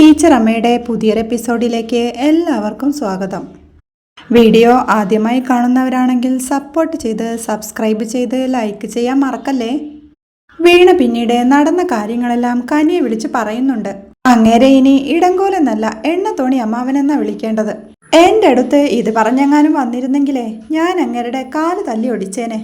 Teacher അമ്മയുടെ പുതിയൊരു എപ്പിസോഡിലേക്ക് എല്ലാവർക്കും സ്വാഗതം. വീഡിയോ ആദ്യമായി കാണുന്നവരാണെങ്കിൽ സപ്പോർട്ട് ചെയ്ത് സബ്സ്ക്രൈബ് ചെയ്ത് ലൈക്ക് ചെയ്യാൻ മറക്കല്ലേ? വീണ പിന്നീട് നടന്ന കാര്യങ്ങളെല്ലാം കനിയെ വിളിച്ച് പറയുന്നുണ്ട്. അങ്ങേരെ ഇനി ഇടങ്കോലെന്നല്ല എണ്ണത്തോണി അമ്മാവനെന്നാ വിളിക്കേണ്ടത്. എന്റെ അടുത്ത് ഇത് പറഞ്ഞെങ്ങാനും വന്നിരുന്നെങ്കിലേ ഞാൻ അങ്ങേരുടെ കാൽ തല്ലി ഒടിച്ചേനെ.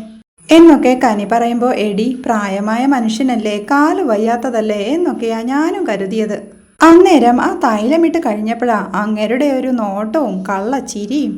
എന്നൊക്കെ കനി പറയുമ്പോൾ എടി പ്രായമായ മനുഷ്യനല്ലേ കാൽ വയ്യാത്തതല്ലേ എന്നൊക്കെയാ ഞാനും കരുതിയത്. അന്നേരം ആ തൈലമിട്ട് കഴിഞ്ഞപ്പോഴാ അങ്ങേരുടെ ഒരു നോട്ടവും കള്ള ചിരിയും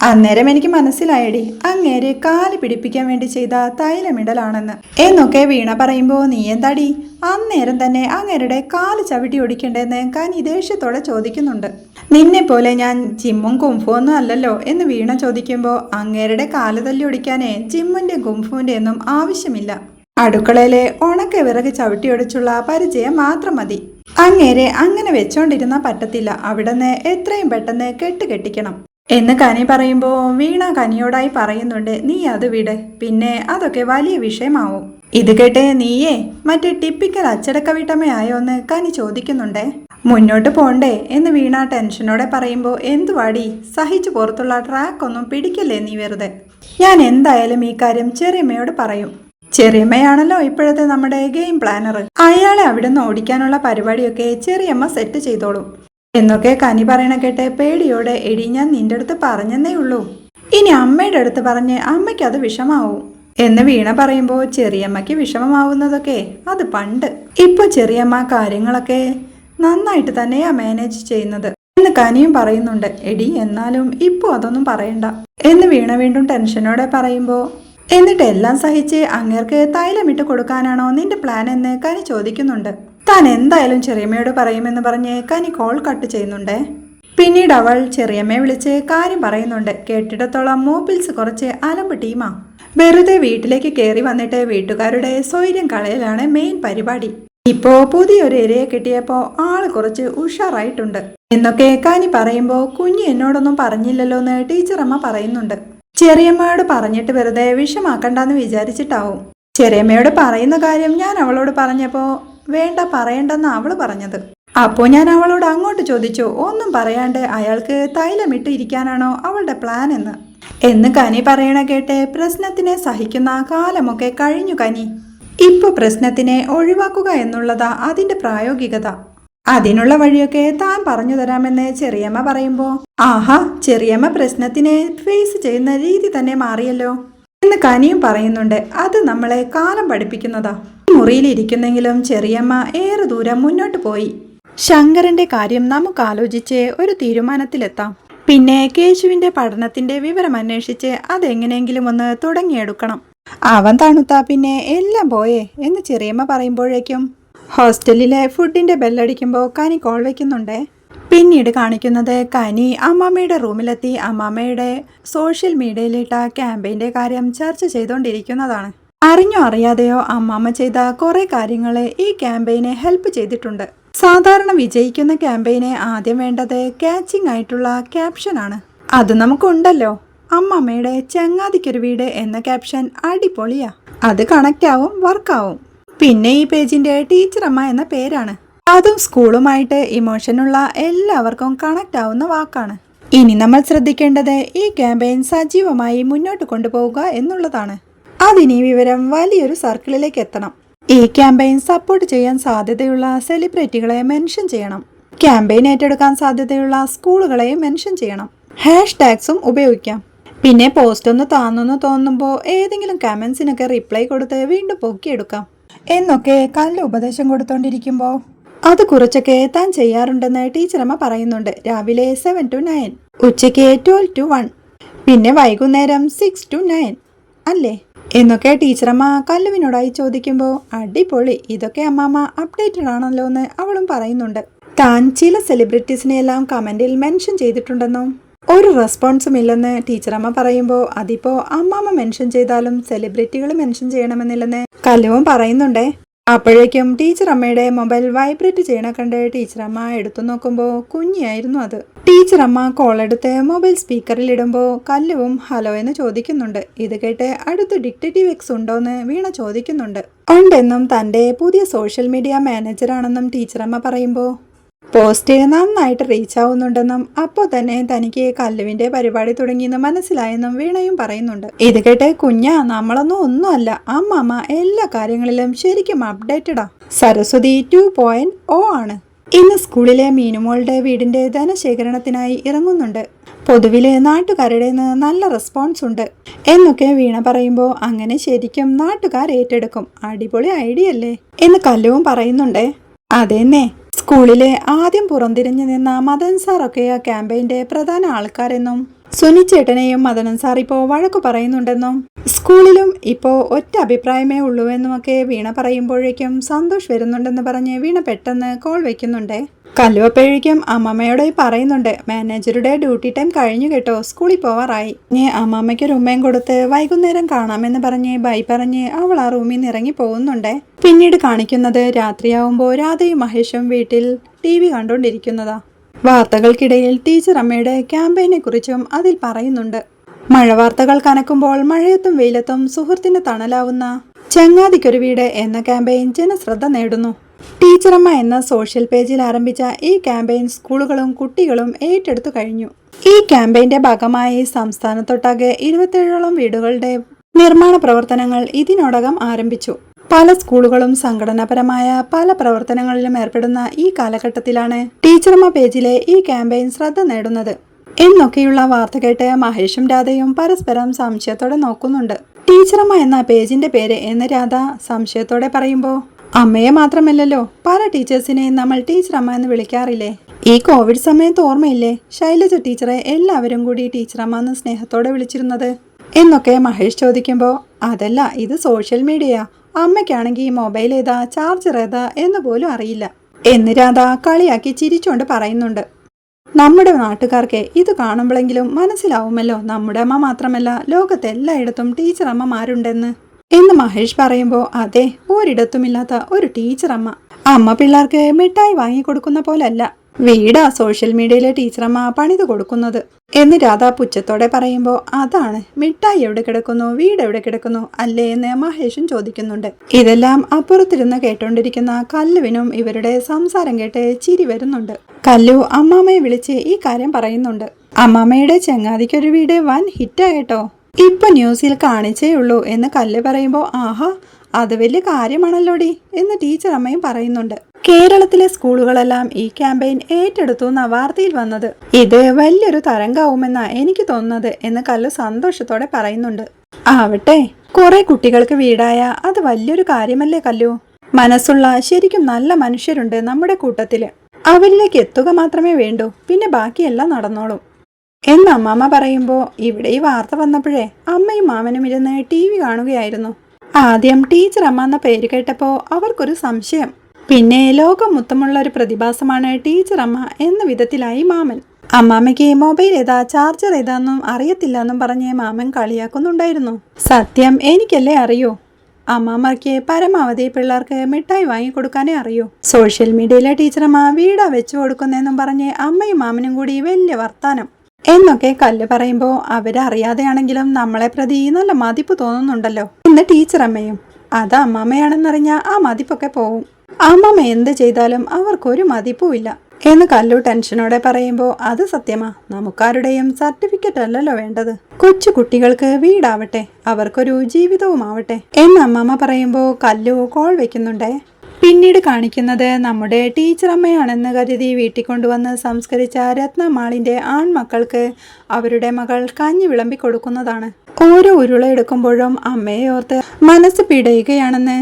അന്നേരം എനിക്ക് മനസ്സിലായടി അങ്ങേരെ കാൽ പിടിപ്പിക്കാൻ വേണ്ടി ചെയ്ത തൈലമിടലാണെന്ന്. എന്നൊക്കെ വീണ പറയുമ്പോൾ നീ എന്താടി? അന്നേരം തന്നെ അങ്ങേരുടെ കാൽ ചവിട്ടി ഒടിക്കണ്ടെന്ന് കനി ദേഷ്യത്തോടെ ചോദിക്കുന്നുണ്ട്. നിന്നെ പോലെ ഞാൻ ജിമ്മും കുംഫും ഒന്നും അല്ലല്ലോ എന്ന് വീണ ചോദിക്കുമ്പോൾ അങ്ങേരുടെ കാൽ തല്ലി ഒടിക്കാനേ ജിമ്മിന്റെ കുംഫുവിന്റെ ഒന്നും ആവശ്യമില്ല. അടുക്കളയിലെ ഉണക്ക വിറക് ചവിട്ടിയൊടിച്ചുള്ള പരിചയം മാത്രം മതി. അങ്ങേരെ അങ്ങനെ വെച്ചോണ്ടിരുന്നാ പറ്റത്തില്ല. അവിടുന്ന് എത്രയും പെട്ടെന്ന് കെട്ട് കെട്ടിക്കണം. എന്ന് കനി പറയുമ്പോൾ വീണ കനിയോടായി പറയുന്നുണ്ട് നീ അത് വിട്. പിന്നെ അതൊക്കെ വലിയ വിഷയമാവും. ഇത് കേട്ട് നീയേ മറ്റേ ടിപ്പിക്കൽ അച്ചടക്ക വീട്ടമ്മയായോ എന്ന് കനി ചോദിക്കുന്നുണ്ടേ. മുന്നോട്ട് പോണ്ടേ എന്ന് വീണ ടെൻഷനോടെ പറയുമ്പോൾ എന്തുവാടി? സഹിച്ചു പുറത്തുള്ള ട്രാക്കൊന്നും പിടിക്കല്ലേ നീ വെറുതെ? ഞാൻ എന്തായാലും ഈ കാര്യം ചെറിയമ്മയോട് പറയും. ചെറിയമ്മയാണല്ലോ ഇപ്പോഴത്തെ നമ്മുടെ ഗെയിം പ്ലാനർ അയാളെ അവിടുന്ന് ഓടിക്കാനുള്ള പരിപാടിയൊക്കെ ചെറിയമ്മ സെറ്റ് ചെയ്തോളും. എന്നൊക്കെ കനി പറയണ കേട്ട് പേടിയോടെ എടി ഞാൻ നിന്റെ അടുത്ത് പറഞ്ഞെന്നേ ഉള്ളൂ. ഇനി അമ്മയുടെ അടുത്ത് പറഞ്ഞ് അമ്മയ്ക്ക് അത് വിഷമാവും. എന്ന് വീണ പറയുമ്പോൾ ചെറിയമ്മയ്ക്ക് വിഷമമാവുന്നതൊക്കെ അത് പണ്ട്. ഇപ്പോൾ ചെറിയമ്മ കാര്യങ്ങളൊക്കെ നന്നായിട്ട് തന്നെയാ മാനേജ് ചെയ്യുന്നത്. എന്ന് കനിയും പറയുന്നുണ്ട് എടി എന്നാലും ഇപ്പൊ അതൊന്നും പറയണ്ട. എന്ന് വീണ വീണ്ടും ടെൻഷനോടെ പറയുമ്പോൾ എന്നിട്ട് എല്ലാം സഹിച്ച് അങ്ങേർക്ക് തൈലമിട്ട് കൊടുക്കാനാണോ നിന്റെ പ്ലാൻ എന്ന് കനി ചോദിക്കുന്നുണ്ട്. താൻ എന്തായാലും ചെറിയമ്മയോട് പറയുമെന്ന് പറഞ്ഞ് കനി കോൾ കട്ട് ചെയ്യുന്നുണ്ട്. പിന്നീട് അവൾ ചെറിയമ്മയെ വിളിച്ച് കാര്യം പറയുന്നുണ്ട്. കേട്ടിടത്തോളം മൂപ്പിൽസ് കുറച്ച് അലമ്പ് ടീമാ വെറുതെ വീട്ടിലേക്ക് കയറി വന്നിട്ട് വീട്ടുകാരുടെ സ്വൈര്യം കളയലാണ് മെയിൻ പരിപാടി. ഇപ്പോ പുതിയൊരു ഇരയെ കിട്ടിയപ്പോ ആൾ കുറച്ച് ഉഷാറായിട്ടുണ്ട്. എന്നൊക്കെ കാനി പറയുമ്പോൾ കുഞ്ഞ് എന്നോടൊന്നും പറഞ്ഞില്ലല്ലോ എന്ന് ടീച്ചറമ്മ പറയുന്നുണ്ട്. ചെറിയമ്മയോട് പറഞ്ഞിട്ട് വെറുതെ വിഷമാക്കണ്ടെന്ന് വിചാരിച്ചിട്ടാവും. ചെറിയമ്മയോട് പറയുന്ന കാര്യം ഞാൻ അവളോട് പറഞ്ഞപ്പോ വേണ്ട പറയണ്ടെന്ന് അവൾ പറഞ്ഞത്. അപ്പോൾ ഞാൻ അവളോട് അങ്ങോട്ട് ചോദിച്ചു ഒന്നും പറയാണ്ട് അയാൾക്ക് തൈലമിട്ട് ഇരിക്കാനാണോ അവളുടെ പ്ലാൻ എന്ന്? എന്ന് കനി പറയണ കേട്ട് പ്രശ്നത്തിനെ സഹിക്കുന്ന കാലമൊക്കെ കഴിഞ്ഞു കനി. ഇപ്പൊ പ്രശ്നത്തിനെ ഒഴിവാക്കുക എന്നുള്ളതാ അതിന്റെ പ്രായോഗികത. അതിനുള്ള വഴിയൊക്കെ താൻ പറഞ്ഞു തരാമെന്ന് ചെറിയമ്മ പറയുമ്പോ ആഹാ ചെറിയമ്മ പ്രശ്നത്തിനെ ഫേസ് ചെയ്യുന്ന രീതി തന്നെ മാറിയല്ലോ എന്ന് കനിയും പറയുന്നുണ്ട്. അത് നമ്മളെ കാലം പഠിപ്പിക്കുന്നതാ. മുറിയിലിരിക്കുന്നെങ്കിലും ചെറിയമ്മ ഏറെ ദൂരം മുന്നോട്ട് പോയി. ശങ്കരന്റെ കാര്യം നമുക്ക് ആലോചിച്ച് ഒരു തീരുമാനത്തിലെത്താം. പിന്നെ കേശുവിന്റെ പഠനത്തിന്റെ വിവരം അന്വേഷിച്ച് അതെങ്ങനെയെങ്കിലും ഒന്ന് തുടങ്ങിയെടുക്കണം. അവൻ തണുത്താ പിന്നെ എല്ലാം പോയേ എന്ന് ചെറിയമ്മ പറയുമ്പോഴേക്കും ഹോസ്റ്റലിലെ ഫുഡിന്റെ ബെല്ലടിക്കുമ്പോൾ കനി കോൾ വയ്ക്കുന്നുണ്ടേ പിന്നീട് കാണിക്കുന്നത് കനി അമ്മാമ്മയുടെ റൂമിലെത്തി അമ്മാമ്മയുടെ സോഷ്യൽ മീഡിയയിലിട്ട ക്യാമ്പയിന്റെ കാര്യം ചർച്ച ചെയ്തുകൊണ്ടിരിക്കുന്നതാണ് അറിഞ്ഞോ അറിയാതെയോ അമ്മാമ്മ ചെയ്ത കുറെ കാര്യങ്ങളെ ഈ ക്യാമ്പയിനെ ഹെൽപ്പ് ചെയ്തിട്ടുണ്ട്. സാധാരണ വിജയിക്കുന്ന ക്യാമ്പയിനെ ആദ്യം വേണ്ടത് ക്യാച്ചിങ് ആയിട്ടുള്ള ക്യാപ്ഷനാണ് അത് നമുക്കുണ്ടല്ലോ. അമ്മമ്മയുടെ ചങ്ങാതിക്കൊരു വീട് എന്ന ക്യാപ്ഷൻ അടിപൊളിയാ. അത് കണക്റ്റാവും വർക്കാവും പിന്നെ ഈ പേജിന്റെ ടീച്ചറമ്മ എന്ന പേരാണ്. അതും സ്കൂളുമായിട്ട് ഇമോഷനുള്ള എല്ലാവർക്കും കണക്ട് ആവുന്ന വാക്കാണ്. ഇനി നമ്മൾ ശ്രദ്ധിക്കേണ്ടത് ഈ ക്യാമ്പയിൻ സജീവമായി മുന്നോട്ട് കൊണ്ടുപോവുക എന്നുള്ളതാണ്. അതിനി വിവരം വലിയൊരു സർക്കിളിലേക്ക് എത്തണം. ഈ ക്യാമ്പയിൻ സപ്പോർട്ട് ചെയ്യാൻ സാധ്യതയുള്ള സെലിബ്രിറ്റികളെ മെൻഷൻ ചെയ്യണം. ക്യാമ്പയിൻ ഏറ്റെടുക്കാൻ സാധ്യതയുള്ള സ്കൂളുകളെ മെൻഷൻ ചെയ്യണം. ഹാഷ് ടാഗ്സും ഉപയോഗിക്കാം. പിന്നെ പോസ്റ്റ് ഒന്ന് താന്നെന്ന് തോന്നുമ്പോൾ ഏതെങ്കിലും കമൻസിനൊക്കെ റിപ്ലൈ കൊടുത്ത് വീണ്ടും പൊക്കിയെടുക്കാം. എന്നൊക്കെ കല്ല് ഉപദേശം കൊടുത്തോണ്ടിരിക്കുമ്പോൾ അത് കുറച്ചൊക്കെ താൻ ചെയ്യാറുണ്ടെന്ന് ടീച്ചറമ്മ പറയുന്നുണ്ട്. രാവിലെ സെവൻ ടു നയൻ ഉച്ചയ്ക്ക് ട്വൽവ് ടു വൺ പിന്നെ വൈകുന്നേരം സിക്സ് ടു നയൻ അല്ലേ? എന്നൊക്കെ ടീച്ചറമ്മ കല്ലുവിനോടായി ചോദിക്കുമ്പോൾ അടിപൊളി ഇതൊക്കെ അമ്മാമ്മ അപ്ഡേറ്റഡ് ആണല്ലോ എന്ന് അവളും പറയുന്നുണ്ട്. താൻ ചില സെലിബ്രിറ്റീസിനെ എല്ലാം കമന്റിൽ മെൻഷൻ ചെയ്തിട്ടുണ്ടെന്നും ഒരു റെസ്പോൺസും ഇല്ലെന്ന് ടീച്ചറമ്മ പറയുമ്പോൾ അതിപ്പോ അമ്മാമ്മ മെൻഷൻ ചെയ്താലും സെലിബ്രിറ്റികൾ മെൻഷൻ ചെയ്യണമെന്നില്ലെന്ന് കല്ലുവും പറയുന്നുണ്ടേ. അപ്പോഴേക്കും ടീച്ചർ അമ്മയുടെ മൊബൈൽ വൈബ്രേറ്റ് ചെയ്യണ കണ്ട് ടീച്ചറമ്മ എടുത്തു നോക്കുമ്പോൾ കുഞ്ഞിയായിരുന്നു അത്. ടീച്ചറമ്മ കോൾ എടുത്ത് മൊബൈൽ സ്പീക്കറിൽ ഇടുമ്പോൾ കല്ലുവും ഹലോ എന്ന് ചോദിക്കുന്നുണ്ട്. ഇത് കേട്ട് അടുത്ത് ഡിക്റ്റേറ്റീവ് എക്സ് ഉണ്ടോന്ന് വീണ ചോദിക്കുന്നുണ്ട്. ഉണ്ടെന്നും തന്റെ പുതിയ സോഷ്യൽ മീഡിയ മാനേജറാണെന്നും ടീച്ചറമ്മ പറയുമ്പോൾ പോസ്റ്റ് നന്നായിട്ട് റീച്ച് ആവുന്നുണ്ടെന്നും അപ്പോൾ തന്നെ തനിക്ക് കല്ലുവിന്റെ പരിപാടി തുടങ്ങിയെന്ന് മനസ്സിലായെന്നും വീണയും പറയുന്നുണ്ട്. ഇത് കേട്ട് കുഞ്ഞ നമ്മളൊന്നും ഒന്നുമല്ല. അമ്മമ്മ എല്ലാ കാര്യങ്ങളിലും ശരിക്കും അപ്ഡേറ്റഡാ സരസ്വതി ടു പോയിന്റ് ഓ ആണ്. ഇന്ന് സ്കൂളിലെ മീനുമോളുടെ വീടിന്റെ ധനശേഖരണത്തിനായി ഇറങ്ങുന്നുണ്ട്. പൊതുവിൽ നാട്ടുകാരുടെ നല്ല റെസ്പോൺസ് ഉണ്ട്. എന്നൊക്കെ വീണ പറയുമ്പോൾ അങ്ങനെ ശരിക്കും നാട്ടുകാർ ഏറ്റെടുക്കും. അടിപൊളി ഐഡിയ അല്ലേ? എന്ന് കല്ലുവും പറയുന്നുണ്ടേ. അതെന്നെ. സ്കൂളിലെ ആദ്യം പുറംതിരിഞ്ഞു നിന്ന മദൻ സാറൊക്കെ ആ ക്യാമ്പയിന്റെ പ്രധാന ആൾക്കാരെന്നും സുനിച്ചേട്ടനെയും മദനൻ സാർ ഇപ്പോൾ വഴക്കു പറയുന്നുണ്ടെന്നും സ്കൂളിലും ഇപ്പോൾ ഒറ്റ അഭിപ്രായമേ ഉള്ളൂ എന്നുമൊക്കെ വീണ പറയുമ്പോഴേക്കും സന്തോഷ് വരുന്നുണ്ടെന്ന് പറഞ്ഞ് വീണ പെട്ടെന്ന് കോൾ വെക്കുന്നുണ്ടേ. കല്ലുവപ്പോഴേക്കും അമ്മമ്മയോട് പറയുന്നുണ്ട് മാനേജറുടെ ഡ്യൂട്ടി ടൈം കഴിഞ്ഞു കേട്ടോ സ്കൂളിൽ പോവാറായി. ഇനി അമ്മമ്മയ്ക്ക് ഒരു ഉമ്മയും കൊടുത്ത് വൈകുന്നേരം കാണാമെന്ന് പറഞ്ഞ് ബൈ പറഞ്ഞ് അവൾ ആ റൂമിൽ നിന്ന് ഇറങ്ങി പോകുന്നുണ്ട്. പിന്നീട് കാണിക്കുന്നത് രാത്രിയാവുമ്പോൾ രാധയും മഹേഷും വീട്ടിൽ ടി വി കണ്ടുകൊണ്ടിരിക്കുന്നതാ വാർത്തകൾക്കിടയിൽ ടീച്ചർ അമ്മയുടെ ക്യാമ്പയിനെ കുറിച്ചും അതിൽ പറയുന്നുണ്ട്. മഴ വാർത്തകൾ കനക്കുമ്പോൾ മഴയത്തും വെയിലത്തും സുഹൃത്തിന് തണലാവുന്ന ചങ്ങാതിക്കൊരു വീട് എന്ന ക്യാമ്പയിൻ ജനശ്രദ്ധ നേടുന്നു. ടീച്ചറമ്മ എന്ന സോഷ്യൽ പേജിൽ ആരംഭിച്ച ഈ ക്യാമ്പയിൻ സ്കൂളുകളും കുട്ടികളും ഏറ്റെടുത്തു കഴിഞ്ഞു. ഈ ക്യാമ്പയിന്റെ ഭാഗമായി സംസ്ഥാനത്തൊട്ടാകെ ഇരുപത്തേഴോളം വീടുകളുടെ നിർമ്മാണ പ്രവർത്തനങ്ങൾ ഇതിനോടകം ആരംഭിച്ചു. പല സ്കൂളുകളും സംഘടനാപരമായ പല പ്രവർത്തനങ്ങളിലും ഏർപ്പെടുന്ന ഈ കാലഘട്ടത്തിലാണ് ടീച്ചറമ്മ പേജിലെ ഈ ക്യാമ്പയിൻ ശ്രദ്ധ നേടുന്നത്. എന്നൊക്കെയുള്ള വാർത്ത കേട്ട് മഹേഷും രാധയും പരസ്പരം സംശയത്തോടെ നോക്കുന്നുണ്ട്. ടീച്ചറമ്മ എന്ന പേജിന്റെ പേര് എന്ന് രാധ സംശയത്തോടെ പറയുമ്പോൾ അമ്മയെ മാത്രമല്ലല്ലോ പല ടീച്ചേഴ്സിനെയും നമ്മൾ ടീച്ചർ അമ്മ എന്ന് വിളിക്കാറില്ലേ? ഈ കോവിഡ് സമയത്ത് ഓർമ്മയില്ലേ? ശൈലജ ടീച്ചറെ എല്ലാവരും കൂടി ടീച്ചർ അമ്മ എന്ന് സ്നേഹത്തോടെ വിളിച്ചിരുന്നത്. എന്നൊക്കെ മഹേഷ് ചോദിക്കുമ്പോൾ അതല്ല ഇത് സോഷ്യൽ മീഡിയ അമ്മയ്ക്കാണെങ്കിൽ മൊബൈൽ ഏതാ ചാർജർ ഏതാ എന്ന് പോലും അറിയില്ല. എന്ന് രാധ കളിയാക്കി ചിരിച്ചുകൊണ്ട് പറയുന്നുണ്ട്. നമ്മുടെ നാട്ടുകാർക്ക് ഇത് കാണുമ്പോഴെങ്കിലും മനസ്സിലാവുമല്ലോ നമ്മുടെ അമ്മ മാത്രമല്ല ലോകത്തെല്ലായിടത്തും ടീച്ചർ അമ്മമാരുണ്ടെന്ന്. എന്ന് മഹേഷ് പറയുമ്പോൾ അതെ ഒരിടത്തുമില്ലാത്ത ഒരു ടീച്ചർ അമ്മ. അമ്മ പിള്ളേർക്ക് മിഠായി വാങ്ങിക്കൊടുക്കുന്ന പോലല്ല. വീടാ സോഷ്യൽ മീഡിയയിലെ ടീച്ചറമ്മ പണിത് കൊടുക്കുന്നത്. എന്ന് രാധാ പുച്ഛത്തോടെ പറയുമ്പോൾ അതാണ്. മിഠായി എവിടെ കിടക്കുന്നു? വീട് എവിടെ കിടക്കുന്നു? അല്ലേ? എന്ന് മഹേഷും ചോദിക്കുന്നുണ്ട്. ഇതെല്ലാം അപ്പുറത്തിരുന്ന് കേട്ടോണ്ടിരിക്കുന്ന കല്ലുവിനും ഇവരുടെ സംസാരം കേട്ട് ചിരി വരുന്നുണ്ട്. കല്ലു അമ്മാമ്മയെ വിളിച്ച് ഈ കാര്യം പറയുന്നുണ്ട്. അമ്മാമ്മയുടെ ചങ്ങാതിക്കൊരു വീട് വൻ ഹിറ്റാ കേട്ടോ. ഇപ്പൊ ന്യൂസിൽ കാണിച്ചേ ഉള്ളൂ എന്ന് കല്ല് പറയുമ്പോൾ ആഹാ അത് വലിയ കാര്യമാണല്ലോടി എന്ന് ടീച്ചർ അമ്മയും പറയുന്നുണ്ട്. കേരളത്തിലെ സ്കൂളുകളെല്ലാം ഈ ക്യാമ്പയിൻ ഏറ്റെടുത്തു എന്ന വാർത്തയിൽ വന്നത്. ഇത് വലിയൊരു തരംഗാവുമെന്നാ എനിക്ക് തോന്നുന്നത് എന്ന് കല്ലു സന്തോഷത്തോടെ പറയുന്നുണ്ട്. ആവട്ടെ കുറെ കുട്ടികൾക്ക് വീടായ അത് വലിയൊരു കാര്യമല്ലേ കല്ലു? മനസ്സുള്ള ശരിക്കും നല്ല മനുഷ്യരുണ്ട് നമ്മുടെ കൂട്ടത്തിൽ. അവരിലേക്ക് എത്തുക മാത്രമേ വേണ്ടൂ പിന്നെ ബാക്കിയെല്ലാം നടന്നോളും. എന്ന് അമ്മാമ്മ പറയുമ്പോൾ ഇവിടെ ഈ വാർത്ത വന്നപ്പോഴേ അമ്മയും മാമനും ഇരുന്ന് ടി വി കാണുകയായിരുന്നു. ആദ്യം ടീച്ചർ അമ്മ എന്ന പേര് കേട്ടപ്പോൾ അവർക്കൊരു സംശയം. പിന്നെ ലോകം മൊത്തമുള്ള ഒരു പ്രതിഭാസമാണ് ടീച്ചർ അമ്മ എന്ന വിധത്തിലായി മാമൻ. അമ്മാമ്മയ്ക്ക് മൊബൈൽ ഏതാ ചാർജർ ഏതാന്നും അറിയത്തില്ല എന്നും പറഞ്ഞ് മാമൻ കളിയാക്കുന്നുണ്ടായിരുന്നു. സത്യം എനിക്കല്ലേ അറിയൂ? അമ്മാമ്മയ്ക്ക് പരമാവധി പിള്ളേർക്ക് മിഠായി വാങ്ങിക്കൊടുക്കാനേ അറിയൂ. സോഷ്യൽ മീഡിയയിലെ ടീച്ചറമ്മ വീടാ വെച്ചു കൊടുക്കുന്നതെന്നും പറഞ്ഞ് അമ്മയും മാമനും കൂടി വലിയ വർത്താനം. എന്നൊക്കെ കല്ല് പറയുമ്പോൾ അവരറിയാതെയാണെങ്കിലും നമ്മളെ പ്രതി നല്ല മതിപ്പ് തോന്നുന്നുണ്ടല്ലോ. ഇന്ന് ടീച്ചറമ്മയും. അത് അമ്മാമ്മയാണെന്നറിഞ്ഞാൽ ആ മതിപ്പൊക്കെ പോവും. അമ്മമ്മ എന്ത് ചെയ്താലും അവർക്കൊരു മതിപ്പുമില്ല എന്ന് കല്ലു ടെൻഷനോടെ പറയുമ്പോൾ അത് സത്യമാ. നമുക്കാരുടെയും സർട്ടിഫിക്കറ്റ് അല്ലല്ലോ വേണ്ടത്. കൊച്ചു കുട്ടികൾക്ക് വീടാവട്ടെ. അവർക്കൊരു ജീവിതവും ആവട്ടെ എന്ന് അമ്മമ്മ പറയുമ്പോൾ കല്ലു കോൾ വെക്കുന്നുണ്ടേ. പിന്നീട് കാണിക്കുന്നത് നമ്മുടെ ടീച്ചർ അമ്മയാണെന്ന് കരുതി വീട്ടിൽ കൊണ്ടുവന്ന് സംസ്കരിച്ച രത്നമാളിന്റെ ആൺമക്കൾക്ക് അവരുടെ മകൾ കഞ്ഞി വിളമ്പി കൊടുക്കുന്നതാണ്. ഓരോ ഉരുള എടുക്കുമ്പോഴും അമ്മയെ ഓർത്ത് മനസ്സ് പിടയുകയാണെന്ന്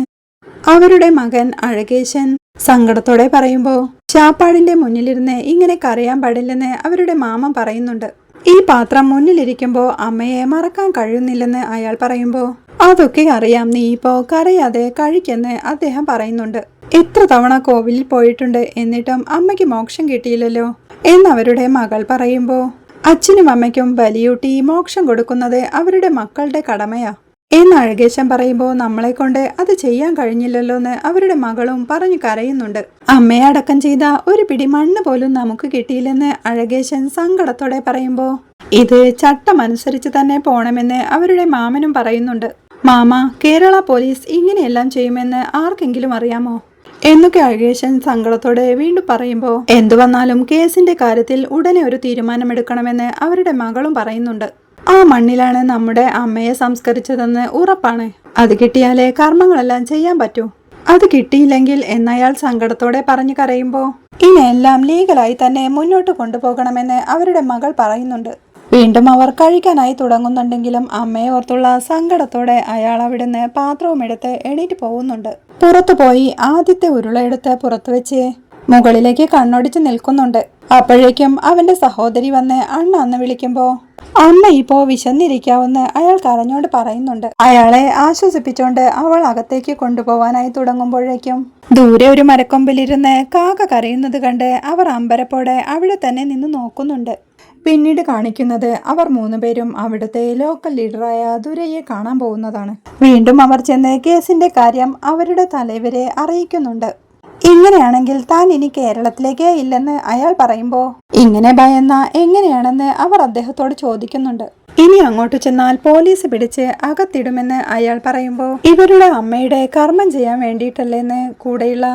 അവരുടെ മകൻ അഴകേശൻ സങ്കടത്തോടെ പറയുമ്പോൾ ചാപ്പാടിന്റെ മുന്നിലിരുന്ന് ഇങ്ങനെ കരയാൻ പാടില്ലെന്ന് അവരുടെ മാമ പറയുന്നുണ്ട്. ഈ പാത്രം മുന്നിലിരിക്കുമ്പോൾ അമ്മയെ മറക്കാൻ കഴിയുന്നില്ലെന്ന് അയാൾ പറയുമ്പോൾ അതൊക്കെ അറിയാം നീ ഇപ്പോ. കരയാതെ കഴിക്കെന്ന് അദ്ദേഹം പറയുന്നുണ്ട്. എത്ര തവണ കോവിലിൽ പോയിട്ടുണ്ട്? എന്നിട്ടും അമ്മയ്ക്ക് മോക്ഷം കിട്ടിയില്ലല്ലോ. എന്നവരുടെ മകൾ പറയുമ്പോൾ അച്ഛനും അമ്മയ്ക്കും ബലിയൂട്ടി മോക്ഷം കൊടുക്കുന്നത് അവരുടെ മക്കളുടെ കടമയാ. എന്ന് അഴകേശൻ പറയുമ്പോൾ നമ്മളെ കൊണ്ട് അത് ചെയ്യാൻ കഴിഞ്ഞില്ലല്ലോ എന്ന് അവരുടെ മകളും പറഞ്ഞു കരയുന്നുണ്ട്. അമ്മയെ അടക്കം ചെയ്ത ഒരു പിടി മണ്ണ് പോലും നമുക്ക് കിട്ടിയില്ലെന്ന് അഴകേശൻ സങ്കടത്തോടെ പറയുമ്പോൾ ഇത് ചട്ടമനുസരിച്ച് തന്നെ പോണമെന്ന് അവരുടെ മാമനും പറയുന്നുണ്ട്. മാമ കേരള പോലീസ് ഇങ്ങനെയെല്ലാം ചെയ്യുമെന്ന് ആർക്കെങ്കിലും അറിയാമോ? എന്നൊക്കെ അഴകേശൻ സങ്കടത്തോടെ വീണ്ടും പറയുമ്പോൾ എന്തു വന്നാലും കേസിന്റെ കാര്യത്തിൽ ഉടനെ ഒരു തീരുമാനമെടുക്കണമെന്ന് അവരുടെ മകളും പറയുന്നുണ്ട്. ആ മണ്ണിലാണ് നമ്മുടെ അമ്മയെ സംസ്കരിച്ചതെന്ന് ഉറപ്പാണ്. അത് കിട്ടിയാലേ കർമ്മങ്ങളെല്ലാം ചെയ്യാൻ പറ്റൂ. അത് കിട്ടിയില്ലെങ്കിൽ എന്നയാൾ സങ്കടത്തോടെ പറഞ്ഞു കരയുമ്പോൾ ഇനിയെല്ലാം ലീഗലായി തന്നെ മുന്നോട്ട് കൊണ്ടുപോകണമെന്ന് അവരുടെ മകൾ പറയുന്നുണ്ട്. വീണ്ടും അവർ കഴിക്കാനായി തുടങ്ങുന്നുണ്ടെങ്കിലും അമ്മയെ ഓർത്തുള്ള സങ്കടത്തോടെ അയാൾ അവിടുന്ന് പാത്രവും എടുത്ത് എണീറ്റ് പോകുന്നുണ്ട്. പുറത്തു പോയി ആദ്യത്തെ ഉരുളയെടുത്ത് പുറത്തു വെച്ച് മുകളിലേക്ക് കണ്ണൊടിച്ച് നിൽക്കുന്നുണ്ട്. അപ്പോഴേക്കും അവന്റെ സഹോദരി വന്ന് അണ്ണ എന്ന് വിളിക്കുമ്പോ അമ്മ ഇപ്പോ വിശന്നിരിക്കാവെന്ന് അയാൾ കരഞ്ഞോണ്ട് പറയുന്നുണ്ട്. അയാളെ ആശ്വസിപ്പിച്ചോണ്ട് അവൾ അകത്തേക്ക് കൊണ്ടുപോവാനായി തുടങ്ങുമ്പോഴേക്കും ദൂരെ ഒരു മരക്കൊമ്പിലിരുന്ന് കാക്ക കരയുന്നത് കണ്ട് അവർ അമ്പരപ്പോടെ അവിടെ തന്നെ നിന്ന് നോക്കുന്നുണ്ട്. പിന്നീട് കാണിക്കുന്നത് അവർ മൂന്നുപേരും അവിടുത്തെ ലോക്കൽ ലീഡറായ ദുരയെ കാണാൻ പോകുന്നതാണ്. വീണ്ടും അവർ ചെന്ന് കേസിന്റെ കാര്യം അവരുടെ തലവരെ അറിയിക്കുന്നുണ്ട്. ഇങ്ങനെയാണെങ്കിൽ താൻ ഇനി കേരളത്തിലേക്കേ ഇല്ലെന്ന് അയാൾ പറയുമ്പോൾ ഇങ്ങനെ ഭയന്ന എങ്ങനെയാണെന്ന് അവർ അദ്ദേഹത്തോട് ചോദിക്കുന്നുണ്ട്. ഇനി അങ്ങോട്ട് ചെന്നാൽ പോലീസ് പിടിച്ച് അകത്തിടുമെന്ന് അയാൾ പറയുമ്പോൾ ഇവരുടെ അമ്മയുടെ കർമ്മം ചെയ്യാൻ വേണ്ടിയിട്ടല്ലേന്ന് കൂടെയുള്ള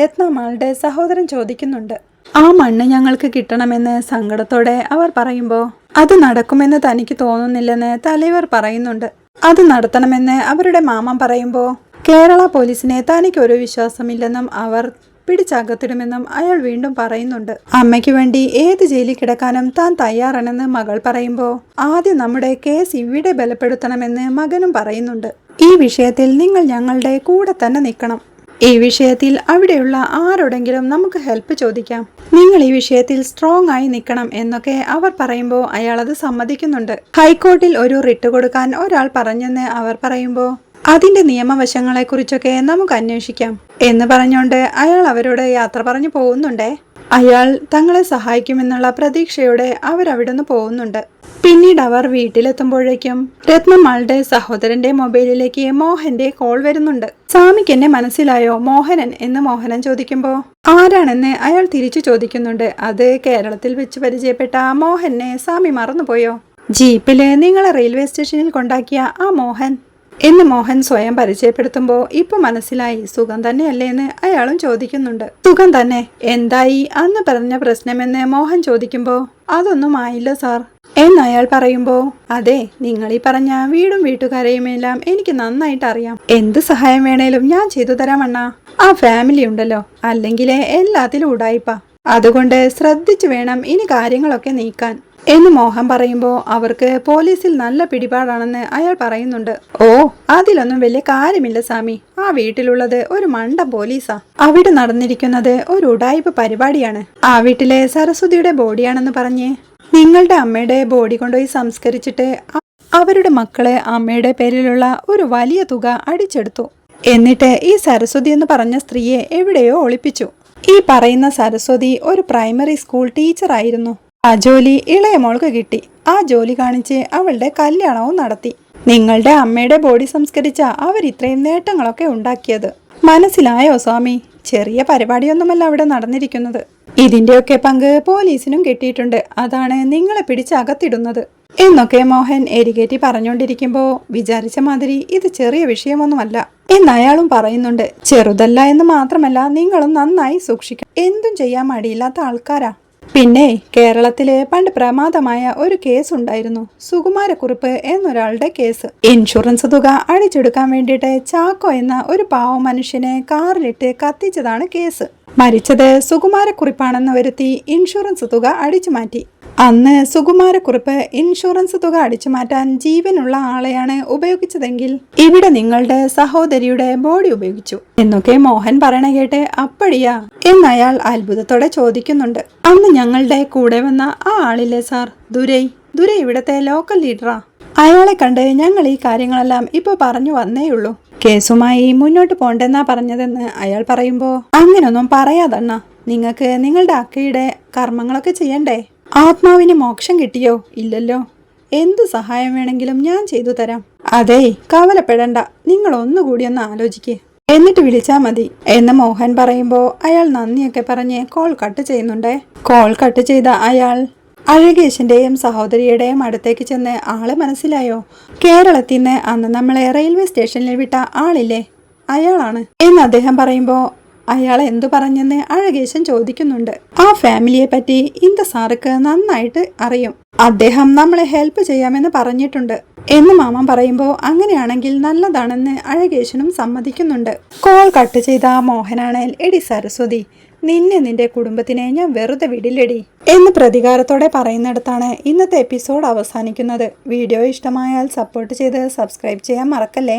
രത്നമാളുടെ സഹോദരൻ ചോദിക്കുന്നുണ്ട്. ആ മണ്ണ് ഞങ്ങൾക്ക് കിട്ടണമെന്ന് സങ്കടത്തോടെ അവർ പറയുമ്പോൾ അത് നടക്കുമെന്ന് തനിക്ക് തോന്നുന്നില്ലെന്ന് തലൈവർ പറയുന്നുണ്ട്. അത് നടത്തണമെന്ന് അവരുടെ മാമൻ പറയുമ്പോൾ കേരള പോലീസിനെ തനിക്കൊരു വിശ്വാസമില്ലെന്നും അവർ പിടിച്ചകത്തിടുമെന്നും അയാൾ വീണ്ടും പറയുന്നുണ്ട്. അമ്മയ്ക്ക് വേണ്ടി ഏത് ജയിലിൽ കിടക്കാനും താൻ തയ്യാറാണെന്ന് മകൾ പറയുമ്പോൾ ആദ്യം നമ്മുടെ കേസ് ഇവിടെ ബലപ്പെടുത്തണമെന്ന് മകനും പറയുന്നുണ്ട്. ഈ വിഷയത്തിൽ നിങ്ങൾ ഞങ്ങളുടെ കൂടെ തന്നെ നിൽക്കണം. ഈ വിഷയത്തിൽ അവിടെയുള്ള ആരോടെങ്കിലും നമുക്ക് ഹെൽപ്പ് ചോദിക്കാം. നിങ്ങൾ ഈ വിഷയത്തിൽ സ്ട്രോങ് ആയി നിൽക്കണം എന്നൊക്കെ അവർ പറയുമ്പോൾ അയാൾ അത് സമ്മതിക്കുന്നുണ്ട്. ഹൈക്കോർട്ടിൽ ഒരു റിട്ട് കൊടുക്കാൻ ഒരാൾ പറഞ്ഞെന്ന് അവർ പറയുമ്പോൾ അതിന്റെ നിയമവശങ്ങളെക്കുറിച്ചൊക്കെ നമുക്ക് അന്വേഷിക്കാം എന്ന് പറഞ്ഞുകൊണ്ട് അയാൾ അവരോട് യാത്ര പറഞ്ഞു പോകുന്നുണ്ടേ. അയാൾ തങ്ങളെ സഹായിക്കുമെന്നുള്ള പ്രതീക്ഷയോടെ അവരവിടുന്ന് പോകുന്നുണ്ട്. പിന്നീട് അവർ വീട്ടിലെത്തുമ്പോഴേക്കും രത്നമാളുടെ സഹോദരന്റെ മൊബൈലിലേക്ക് മോഹന്റെ കോൾ വരുന്നുണ്ട്. സ്വാമിക്ക് എന്നെ മനസ്സിലായോ? മോഹനൻ എന്ന് മോഹനൻ ചോദിക്കുമ്പോൾ ആരാണെന്ന്? അയാൾ തിരിച്ചു ചോദിക്കുന്നുണ്ട്. അത് കേരളത്തിൽ വെച്ച് പരിചയപ്പെട്ട മോഹനെ സ്വാമി മറന്നുപോയോ? ജീപ്പിൽ നിങ്ങളെ റെയിൽവേ സ്റ്റേഷനിൽ കൊണ്ടാക്കിയ ആ മോഹൻ. എന്ന് മോഹൻ സ്വയം പരിചയപ്പെടുത്തുമ്പോൾ ഇപ്പൊ മനസ്സിലായി സുഖം തന്നെയല്ലേ എന്ന് അയാളും ചോദിക്കുന്നുണ്ട്. സുഖം തന്നെ. എന്തായി? അന്ന് പറഞ്ഞ പ്രശ്നമെന്ന് മോഹൻ ചോദിക്കുമ്പോൾ അതൊന്നും ആയില്ല സാർ. എന്ന് അയാൾ പറയുമ്പോൾ അതെ നിങ്ങൾ ഈ പറഞ്ഞ വീടും വീട്ടുകാരെയും എല്ലാം എനിക്ക് നന്നായിട്ട് അറിയാം. എന്ത് സഹായം വേണേലും ഞാൻ ചെയ്തു തരാം അണ്ണാ. ആ ഫാമിലി ഉണ്ടല്ലോ. അല്ലെങ്കിലേ എല്ലാത്തിലും ഉടായിപ്പ. അതുകൊണ്ട് ശ്രദ്ധിച്ചു വേണം ഇനി കാര്യങ്ങളൊക്കെ നീക്കാൻ. എന്ന് മോഹൻ പറയുമ്പോൾ അവർക്ക് പോലീസിൽ നല്ല പിടിപാടാണെന്ന് അയാൾ പറയുന്നുണ്ട്. ഓ. അതിലൊന്നും വലിയ കാര്യമില്ല സ്വാമി. ആ വീട്ടിലുള്ളത് ഒരു മണ്ട പോലീസാ. അവിടെ നടന്നിരിക്കുന്നത് ഒരു ഉടായ്പ പരിപാടിയാണ്. ആ വീട്ടിലെ സരസ്വതിയുടെ ബോഡിയാണെന്ന് പറഞ്ഞ്. നിങ്ങളുടെ അമ്മയുടെ ബോഡി കൊണ്ടുപോയി സംസ്കരിച്ചിട്ട് അവരുടെ മക്കളെ അമ്മയുടെ പേരിലുള്ള ഒരു വലിയ തുക അടിച്ചെടുത്തു. എന്നിട്ട് ഈ സരസ്വതി എന്ന് പറഞ്ഞ സ്ത്രീയെ എവിടെയോ ഒളിപ്പിച്ചു. ഈ പറയുന്ന സരസ്വതി ഒരു പ്രൈമറി സ്കൂൾ ടീച്ചറായിരുന്നു. ആ ജോലി ഇളയ മോൾക്ക് കിട്ടി. ആ ജോലി കാണിച്ച് അവളുടെ കല്യാണവും നടത്തി. നിങ്ങളുടെ അമ്മയുടെ ബോഡി സംസ്കരിച്ച അവർ ഇത്രയും നേട്ടങ്ങളൊക്കെ ഉണ്ടാക്കിയത്. മനസ്സിലായോ സ്വാമി? ചെറിയ പരിപാടിയൊന്നുമല്ല അവിടെ നടന്നിരിക്കുന്നത്. ഇതിന്റെയൊക്കെ പങ്ക് പോലീസിനും കിട്ടിയിട്ടുണ്ട്. അതാണ് നിങ്ങളെ പിടിച്ച് അകത്തിടുന്നത്. എന്നൊക്കെ മോഹൻ എരികേറ്റി പറഞ്ഞുകൊണ്ടിരിക്കുമ്പോൾ വിചാരിച്ച മാതിരി ഇത് ചെറിയ വിഷയമൊന്നുമല്ല. എന്ന് അയാളും പറയുന്നുണ്ട്. ചെറുതല്ല എന്ന് മാത്രമല്ല നിങ്ങളും നന്നായി സൂക്ഷിക്കണം. എന്തും ചെയ്യാൻ മടിയില്ലാത്ത ആൾക്കാരാ. പിന്നെ കേരളത്തിലെ പണ്ട് പ്രമാദമായ ഒരു കേസ് ഉണ്ടായിരുന്നു. സുകുമാരക്കുറിപ്പ് എന്നൊരാളുടെ കേസ് ഇൻഷുറൻസ് തുക അടിച്ചെടുക്കാൻ വേണ്ടിയിട്ട് ചാക്കോ എന്ന ഒരു പാവ മനുഷ്യനെ കാറിലിട്ട് കത്തിച്ചതാണ് കേസ് മരിച്ചത് സുകുമാരക്കുറിപ്പാണെന്ന് വരുത്തി ഇൻഷുറൻസ് തുക അടിച്ചു മാറ്റി അന്ന് സുകുമാരക്കുറിപ്പ് ഇൻഷുറൻസ് തുക അടിച്ചു മാറ്റാൻ ജീവനുള്ള ആളെയാണ് ഉപയോഗിച്ചതെങ്കിൽ ഇവിടെ നിങ്ങളുടെ സഹോദരിയുടെ ബോഡി ഉപയോഗിച്ചു. എന്നൊക്കെ മോഹൻ പറയണ കേട്ട് അപ്പടിയാ എന്നയാൾ അത്ഭുതത്തോടെ ചോദിക്കുന്നുണ്ട്. അന്ന് ഞങ്ങളുടെ കൂടെ വന്ന ആ ആളില്ലേ സാർ? ദുരൈ ദുരൈ ഇവിടത്തെ ലോക്കൽ ലീഡറാ. അയാളെ കണ്ട് ഞങ്ങൾ ഈ കാര്യങ്ങളെല്ലാം ഇപ്പൊ പറഞ്ഞു വന്നേയുള്ളൂ കേസുമായി മുന്നോട്ട് പോണ്ടെന്നാ പറഞ്ഞതെന്ന് അയാൾ പറയുമ്പോൾ അങ്ങനൊന്നും പറയാതണ്ണ. നിങ്ങൾക്ക് നിങ്ങളുടെ അക്കയുടെ കർമ്മങ്ങളൊക്കെ ചെയ്യണ്ടേ? ആത്മാവിന് മോക്ഷം കിട്ടിയോ? ഇല്ലല്ലോ. എന്ത് സഹായം വേണമെങ്കിലും ഞാൻ ചെയ്തു തരാം. അതെ കവലപ്പെടണ്ട. നിങ്ങൾ ഒന്നുകൂടി ഒന്ന് ആലോചിക്കേ. എന്നിട്ട് വിളിച്ചാ മതി. എന്ന് മോഹൻ പറയുമ്പോ അയാൾ നന്ദിയൊക്കെ പറഞ്ഞ് കോൾ കട്ട് ചെയ്യുന്നുണ്ടേ. കോൾ കട്ട് ചെയ്ത അയാൾ അഴകേശിന്റെയും സഹോദരിയുടെയും അടുത്തേക്ക് ചെന്ന് ആളെ മനസ്സിലായോ? കേരളത്തിൽ നിന്ന് അന്ന് നമ്മളെ റെയിൽവേ സ്റ്റേഷനിൽ വിട്ട ആളില്ലേ? അയാളാണ്. എന്ന് അദ്ദേഹം പറയുമ്പോൾ അയാൾ എന്തു പറഞ്ഞെന്ന് അഴകേശൻ ചോദിക്കുന്നുണ്ട്. ആ ഫാമിലിയെ പറ്റി ഇന്ത സാർക്ക് നന്നായിട്ട് അറിയും. അദ്ദേഹം നമ്മളെ ഹെൽപ്പ് ചെയ്യാമെന്ന് പറഞ്ഞിട്ടുണ്ട്. എന്ന് മാമൻ പറയുമ്പോൾ അങ്ങനെയാണെങ്കിൽ നല്ലതാണെന്ന് അഴകേശനും സമ്മതിക്കുന്നുണ്ട്. കോൾ കട്ട് ചെയ്ത മോഹനാണേൽ എടി സരസ്വതി നിന്നെ നിന്റെ കുടുംബത്തിനെ ഞാൻ വെറുതെ വിടില്ലടി എന്ന് പ്രതികാരത്തോടെ പറയുന്നിടത്താണ് ഇന്നത്തെ എപ്പിസോഡ് അവസാനിക്കുന്നത്. വീഡിയോ ഇഷ്ടമായാൽ സപ്പോർട്ട് ചെയ്ത് സബ്സ്ക്രൈബ് ചെയ്യാൻ മറക്കല്ലേ?